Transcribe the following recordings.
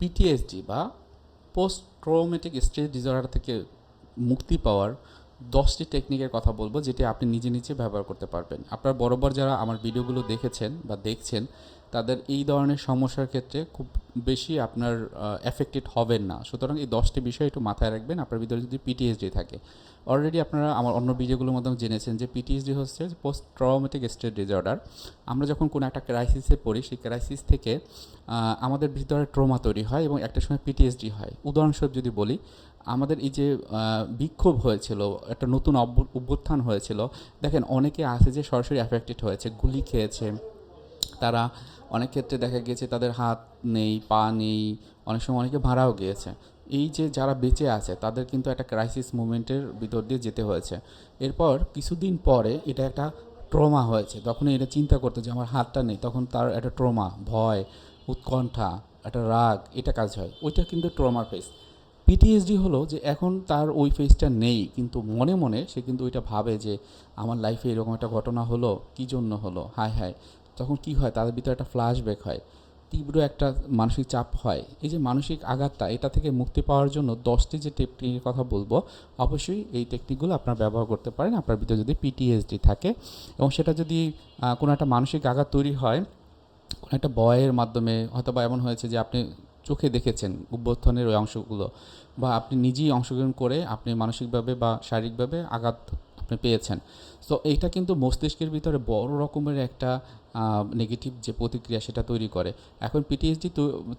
PTSD বা post ট্রোমেটিক stress disorder থেকে মুক্তি পাওয়ার দশটি টেকনিকের কথা বলব, যেটি আপনি নিজে নিজে ব্যবহার করতে পারবেন। আপনার বরাবর যারা আমার ভিডিওগুলো দেখেছেন বা দেখছেন তাদের এই ধরনের সমস্যার ক্ষেত্রে খুব বেশি আপনার এফেক্টেড হবেন না। সুতরাং এই দশটি বিষয় একটু মাথায় রাখবেন। আপনার ভিতরে যদি পিটিএসডি থাকে। অলরেডি আপনারা আমার অন্য ভিডিওগুলোর মাধ্যমে জেনেছেন যে পিটিএসডি হচ্ছে পোস্ট ট্রমেটিক স্ট্রেস ডিসঅর্ডার আমরা যখন কোনো একটা ক্রাইসিসে পড়ি, সেই ক্রাইসিস থেকে আমাদের ভিতরে ট্রমা তৈরি হয় এবং একটা সময় পিটিএসডি হয়। উদাহরণস্বরূপ যদি বলি, আমাদের এই যে বিক্ষোভ হয়েছিল, একটা নতুন অভ্যু- অভ্যুত্থান হয়েছিল, দেখেন অনেকে আছে যে সরাসরি অ্যাফেক্টেড হয়েছে, গুলি খেয়েছে। তারা অনেক ক্ষেত্রে দেখা গিয়েছে তাদের হাত নেই, পা নেই, অনেক সময় অনেকে ভাড়াও গিয়েছে। এই যে যারা বেঁচে আছে, তাদের কিন্তু একটা ক্রাইসিস মুভমেন্টের ভিতর দিয়ে যেতে হয়েছে। এরপর কিছুদিন পরে এটা একটা ট্রমা হয়েছে। তখন এটা চিন্তা করতো যে আমার হাতটা নেই, তখন তার একটা ট্রমা ভয়, উৎকণ্ঠা, একটা রাগ, এটা কাজ হয়। ওইটা কিন্তু ট্রমার ফেস পিটিএসডি হলো যে এখন তার ওই ফেসটা নেই, কিন্তু মনে মনে সে কিন্তু ওইটা ভাবে যে আমার লাইফে এরকম একটা ঘটনা হলো, কী জন্য হলো? হায় হায়। তখন কি হয়? তাদের ভিতরে একটা ফ্ল্যাশব্যাক হয়। তীব্র একটা মানসিক চাপ হয়। এই যে মানসিক আঘাতটা, এটা থেকে মুক্তি পাওয়ার জন্য দশটি যে টেকনিকের কথা বলব, অবশ্যই এই টেকনিকগুলো আপনার ব্যবহার করতে পারেন। আপনার ভিতরে যদি পিটিএসডি থাকে এবং সেটা যদি কোনো একটা মানসিক আঘাত তৈরি হয়, কোনো একটা বয়ের মাধ্যমে, হয়তো বা এমন হয়েছে যে আপনি চোখে দেখেছেন উদ্বোধনের ওই অংশগুলো বা আপনি নিজেই অংশগ্রহণ করে আপনি মানসিকভাবে বা শারীরিকভাবে আঘাত আপনি পেয়েছেন। তো এইটা কিন্তু মস্তিষ্কের ভিতরে বড় রকমের একটা নেগেটিভ যে প্রতিক্রিয়া সেটা তৈরি করে। এখন পিটিএসডি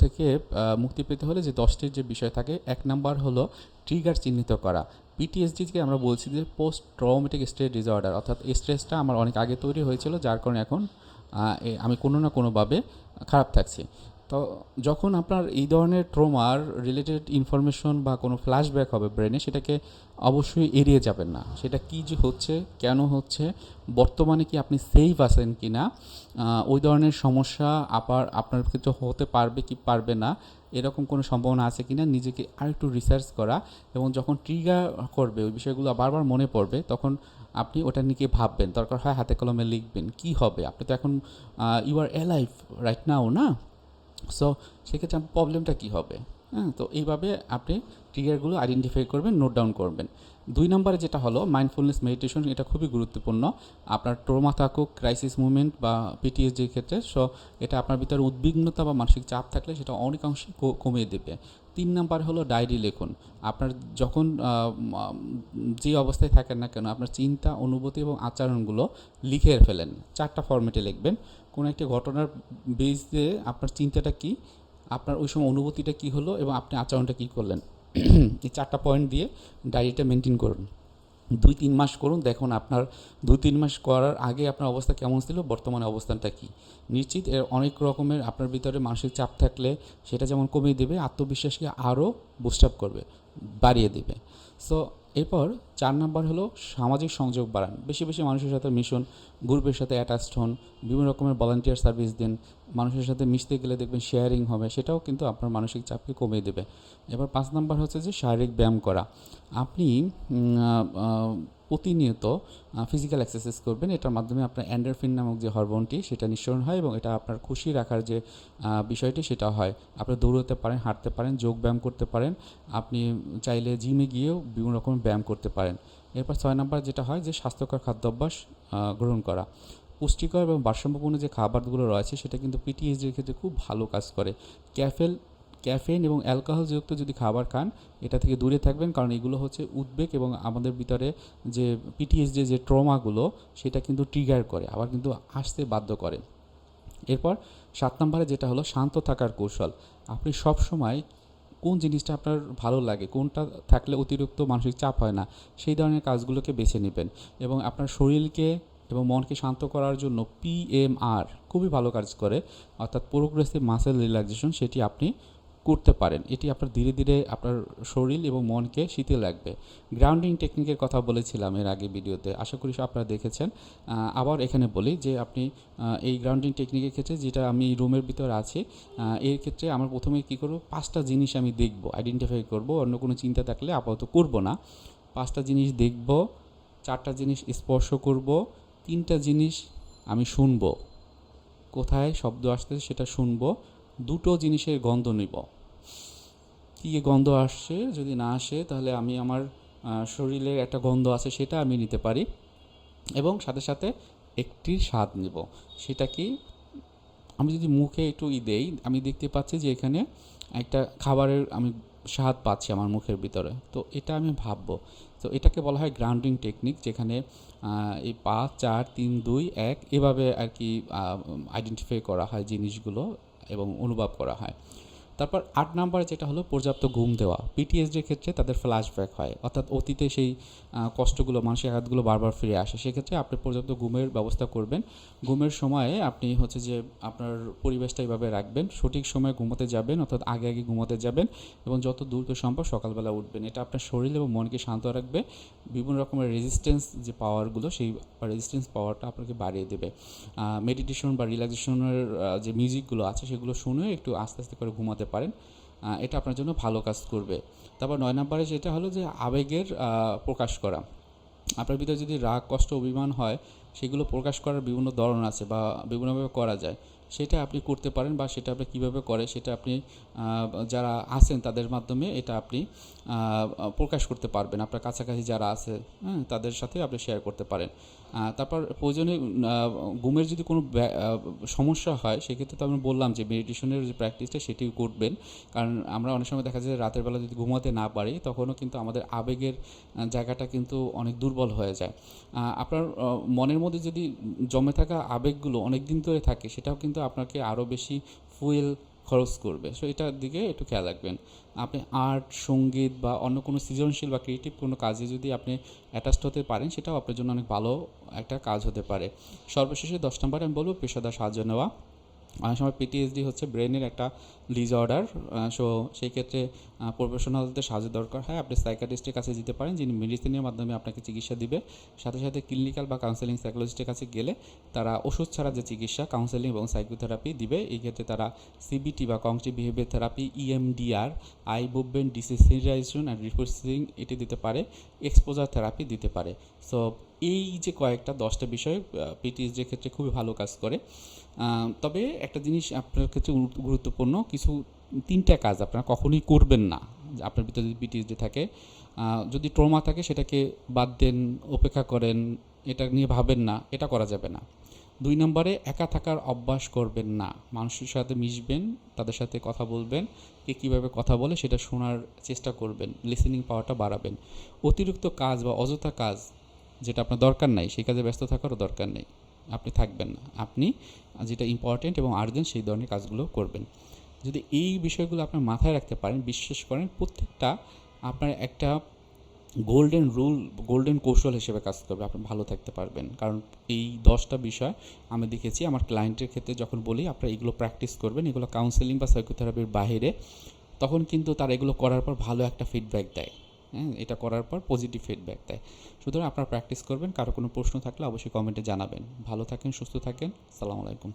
থেকে মুক্তি পেতে হলে যে দশটির যে বিষয় থাকে, এক নাম্বার হলো ট্রিগার চিহ্নিত করা। পিটিএসডিকে আমরা বলছি যে পোস্ট ট্রমেটিক স্ট্রেস ডিসঅর্ডার অর্থাৎ স্ট্রেসটা আমার অনেক আগে তৈরি হয়েছিল, যার কারণে এখন আমি কোনো না কোনোভাবে খারাপ থাকছি। তো যখন আপনার এই ধরনের ট্রোমার রিলেটেড ইনফরমেশন বা কোনো ফ্ল্যাশব্যাক হবে ব্রেনে সেটাকে অবশ্যই এড়িয়ে যাবেন না। সেটা কি যে হচ্ছে, কেন হচ্ছে, বর্তমানে কি আপনি সেফ আছেন কি না ওই ধরনের সমস্যা আবার আপনার ক্ষেত্রে হতে পারবে কি পারবে না, এরকম কোনো সম্ভাবনা আছে কি না নিজেকে আরেকটু রিসার্চ করা এবং যখন ট্রিগার করবে, ওই বিষয়গুলো বারবার মনে পড়বে, তখন আপনি ওটা নিয়ে ভাববেন। দরকার হয় হাতে কলমে লিখবেন, কি হবে? আপনি তো এখন you are alive right now না? সো সেক্ষেত্রে প্রবলেমটা কী হবে? হ্যাঁ তো এইভাবে আপনি ট্রিগারগুলো আইডেন্টিফাই করবেন নোট ডাউন করবেন। দুই নম্বরে যেটা হলো মাইন্ডফুলনেস মেডিটেশন এটা খুবই গুরুত্বপূর্ণ। আপনার ট্রোমা থাকুক ক্রাইসিস মুভমেন্ট বা পিটিএসডির ক্ষেত্রে সো এটা আপনার ভিতরে উদ্বিগ্নতা বা মানসিক চাপ থাকলে সেটা অনেকাংশে কমিয়ে দেবে। তিন নাম্বার হলো ডায়েরি লিখুন। আপনার যখন যে অবস্থায় থাকেন না কেন, আপনার চিন্তা, অনুভূতি এবং আচরণগুলো লিখে ফেলেন। চারটা ফর্মেটে লিখবেন। কোনো একটি ঘটনার বেস আপনার চিন্তাটা কি, আপনার ওই সময় অনুভূতিটা কি হলো এবং আপনি আচরণটা কি করলেন। এই চারটা পয়েন্ট দিয়ে ডায়েরিটা মেনটেন করুন। দুই তিন মাস করুন, দেখুন আপনার দুই তিন মাস করার আগে আপনার অবস্থা কেমন ছিল, বর্তমানে অবস্থানটা কি? নিশ্চিত এর অনেক রকমের আপনার ভিতরে মানসিক চাপ থাকলে সেটা যেমন কমিয়ে দেবে, আত্মবিশ্বাসকে আরও বুস্ট আপ করবে, বাড়িয়ে দেবে। সো এরপর চার নাম্বার হলো সামাজিক সংযোগ বাড়ান। বেশি বেশি মানুষের সাথে মিশন, গ্রুপের সাথে অ্যাটাচড হন, বিভিন্ন রকমের ভলান্টিয়ার সার্ভিস দিন, মানুষের সাথে মিশতে গেলে দেখবেন শেয়ারিং হবে, সেটাও কিন্তু আপনার মানসিক চাপকে কমিয়ে দেবে। এবার পাঁচ নাম্বার হচ্ছে যে শারীরিক ব্যায়াম করা। আপনি প্রতিনিয়ত ফিজিক্যাল এক্সারসাইজ করবেন, এটার মাধ্যমে আপনার অ্যান্ডারফিন নামক যে হরমোনটি সেটা নিঃসরণ হয় এবং এটা আপনার খুশি রাখার যে বিষয়টি সেটা হয়। আপনি দৌড়তে পারেন, হাঁটতে পারেন, যোগ ব্যায়াম করতে পারেন, আপনি চাইলে জিমে গিয়েও বিভিন্ন রকম ব্যায়াম করতে পারেন। এরপর ছয় নাম্বার যেটা হয় যে স্বাস্থ্যকর খাদ্যাভ্যাস গ্রহণ করা। পুষ্টিকর এবং ভারসাম্যপূর্ণ যে খাবারগুলো রয়েছে সেটা কিন্তু পিটিএসডির ক্ষেত্রে খুব ভালো কাজ করে। ক্যাফেল ক্যাফেন এবং অ্যালকোহলযুক্ত যদি খাবার খান, এটা থেকে দূরে থাকবেন কারণ এগুলো হচ্ছে উদ্বেগ এবং আমাদের ভিতরে যে পিটিএসডি যে ট্রমাগুলো, সেটা কিন্তু ট্রিগার করে, আবার কিন্তু আসতে বাধ্য করে। এরপর সাত নম্বরে যেটা হলো শান্ত থাকার কৌশল। আপনি সব সময় কোন জিনিসটা আপনার ভালো লাগে, কোনটা থাকলে অতিরিক্ত মানসিক চাপ হয় না, সেই ধরনের কাজগুলোকে বেছে নেবেন। এবং আপনার শরীরকে এবং মনকে শান্ত করার জন্য পিএমআর খুবই ভালো কাজ করে, অর্থাৎ প্রোগ্রেসিভ মাসেল রিল্যাক্সেশন সেটি আপনি করতে পারেন। এটি আপনার ধীরে ধীরে আপনার শরীর এবং মনকে শীতল রাখবে গ্রাউন্ডিং টেকনিকের কথা বলেছিলাম এর আগে ভিডিওতে। আশা করি আপনারা দেখেছেন। আবার এখানে বলি যে আপনি এই গ্রাউন্ডিং টেকনিকের ক্ষেত্রে যেটা আমি রুমের ভিতরে আছি এর ক্ষেত্রে আমার প্রথমে কী করব? পাঁচটা জিনিস আমি দেখব আইডেন্টিফাই করব। অন্য কোনো চিন্তা থাকলে আপাতত করব না। পাঁচটা জিনিস দেখব, চারটা জিনিস স্পর্শ করব, তিনটা জিনিস আমি শুনব। কোথায় শব্দ আসতেছে সেটা শুনব। দুটো জিনিসের গন্ধ নিব। কী গন্ধ আসছে? যদি না আসে, তাহলে আমি আমার শরীরের একটা গন্ধ আছে, সেটা আমি নিতে পারি। এবং সাথে সাথে একটি স্বাদ নেব। সেটা কি? আমি যদি মুখে একটু ই দেই, আমি দেখতে পাচ্ছি যে এখানে একটা খাবারের আমি স্বাদ পাচ্ছি আমার মুখের ভিতরে। তো এটা আমি ভাববো। তো এটাকে বলা হয় গ্রাউন্ডিং টেকনিক যেখানে এই পাঁচ, চার, তিন, দুই, এক, এভাবে আর কি আইডেন্টিফাই করা হয় জিনিসগুলো। এবং অনুভব করা হয়। তারপর আট নাম্বার যেটা হলো পর্যাপ্ত ঘুম দেওয়া। পিটিএসডির ক্ষেত্রে তাদের ফ্ল্যাশব্যাক হয়। অর্থাৎ অতীতে সেই কষ্টগুলো, মানসিক আঘাতগুলো বারবার ফিরে আসে। সেক্ষেত্রে আপনি পর্যাপ্ত ঘুমের ব্যবস্থা করবেন। ঘুমের সময়ে আপনি হচ্ছে যে আপনার পরিবেশটা এইভাবে রাখবেন। সঠিক সময়ে ঘুমোতে যাবেন, অর্থাৎ আগে আগে ঘুমোতে যাবেন এবং যত দ্রুত সম্ভব সকালবেলা উঠবেন। এটা আপনার শরীর এবং মনকে শান্ত রাখবে। বিভিন্ন রকমের রেজিস্ট্যান্স যে পাওয়ারগুলো সেই রেজিস্ট্যান্স পাওয়ারটা আপনাকে বাড়িয়ে দেবে। মেডিটেশন বা রিল্যাক্সেশনের যে মিউজিকগুলো আছে, সেগুলো শুনে একটু আস্তে আস্তে করে ঘুমাতে পারেন এটা আপনার জন্য ভালো কাজ করবে। তারপর নয় নম্বরে যেটা হলো যে আবেগের প্রকাশ করা। আপনার ভিতরে যদি রাগ, কষ্ট, অভিমান হয়, সেগুলো প্রকাশ করার বিভিন্ন ধরন আছে বা বিভিন্নভাবে করা যায়। সেটা আপনি করতে পারেন বা সেটা আপনি কীভাবে করে সেটা আপনি যারা আছেন তাদের মাধ্যমে এটা আপনি প্রকাশ করতে পারবেন। আপনার কাছাকাছি যারা আছে হ্যাঁ তাদের সাথে আপনি শেয়ার করতে পারেন। তারপর প্রয়োজনে ঘুমের যদি কোনো সমস্যা হয়, সেক্ষেত্রে তো আমি বললাম যে মেডিটেশনের যে প্র্যাকটিসটা সেটি করবেন। কারণ আমরা অনেক সময় দেখা যায় রাতের বেলা যদি ঘুমাতে না পারি, তখনও কিন্তু আমাদের আবেগের জায়গাটা কিন্তু অনেক দুর্বল হয়ে যায়। আপনার মনের মধ্যে যদি জমে থাকা আবেগগুলো অনেক দিন ধরে থাকে, সেটাও কিন্তু আপনাকে আরও বেশি ফুয়েল খরচ করবে। সো এটার দিকে একটু খেয়াল রাখবেন। আপনি আর্ট, সংগীত বা অন্য কোনো সৃজনশীল বা ক্রিয়েটিভ কোনো কাজে যদি আপনি অ্যাটাচড হতে পারেন, সেটাও আপনার জন্য অনেক ভালো একটা কাজ হতে পারে। সর্বশেষে দশ নম্বরে আমি বলব পেশাদার সাহায্য নেওয়া। অনেক সময় পিটিএসডি হচ্ছে ব্রেনের একটা ডিজঅর্ডার সো সেই ক্ষেত্রে প্রফেশনালদের সাহায্য দরকার হয়। আপনি সাইকাটিস্টের কাছে যেতে পারেন, যিনি মেডিসিনের মাধ্যমে আপনাকে চিকিৎসা দিবে। সাথে সাথে ক্লিনিক্যাল বা কাউন্সেলিং সাইকোলজিস্টের কাছে গেলে তারা ওষুধ ছাড়া যে চিকিৎসা কাউন্সেলিং এবং সাইকোথেরাপি দিবে, এই ক্ষেত্রে তারা সিবিটি বা cognitive behaviour therapy EMDR eye movement desensitisation and reprocessing এটি দিতে পারে এক্সপোজার থেরাপি দিতে পারে। সো এই যে কয়েকটা দশটা বিষয় পিটিএসডির ক্ষেত্রে খুবই ভালো কাজ করে। তবে একটা জিনিস আপনার ক্ষেত্রে গুরুত্বপূর্ণ, কিছু তিনটা কাজ আপনারা কখনোই করবেন না। আপনার ভিতরে যদি পিটিএসডি থাকে যদি ট্রমা থাকে সেটাকে বাদ দেন উপেক্ষা করেন, এটা নিয়ে ভাবেন না, এটা করা যাবে না। দুই নম্বরে, একা থাকার অভ্যাস করবেন না। মানুষের সাথে মিশবেন, তাদের সাথে কথা বলবেন, কে কীভাবে কথা বলে সেটা শোনার চেষ্টা করবেন লিসেনিং পাওয়ারটা বাড়াবেন। অতিরিক্ত কাজ বা অযথা কাজ যেটা আপনার দরকার নাই, সেই কাজে ব্যস্ত থাকারও দরকার নেই। আপনি থাকবেন না। আপনি যেটা ইম্পর্টেন্ট এবং আর্জেন্ট সেই ধরনের কাজগুলো করবেন। যদি এই বিষয়গুলো আপনার মাথায় রাখতে পারেন, বিশ্বাস করেন, প্রত্যেকটা আপনার একটা গোল্ডেন রুল গোল্ডেন কৌশল হিসেবে কাজ করবে। আপনি ভালো থাকতে পারবেন। কারণ এই দশটা বিষয় আমি দেখেছি আমার ক্লায়েন্টের ক্ষেত্রে যখন বলি, আপনারা এগুলো প্র্যাকটিস করবেন, এগুলো কাউন্সেলিং বা সাইকোথেরাপির বাইরে, তখন কিন্তু তারা এগুলো করার পর ভালো একটা ফিডব্যাক দেয়। হ্যাঁ এটা করার পর পজিটিভ ফিডব্যাক দেয়। সুতরাং আপনারা প্র্যাকটিস করবেন, কারও কোনো প্রশ্ন থাকলে অবশ্যই কমেন্টে জানাবেন। ভালো থাকেন, সুস্থ থাকেন, সালামু আলাইকুম।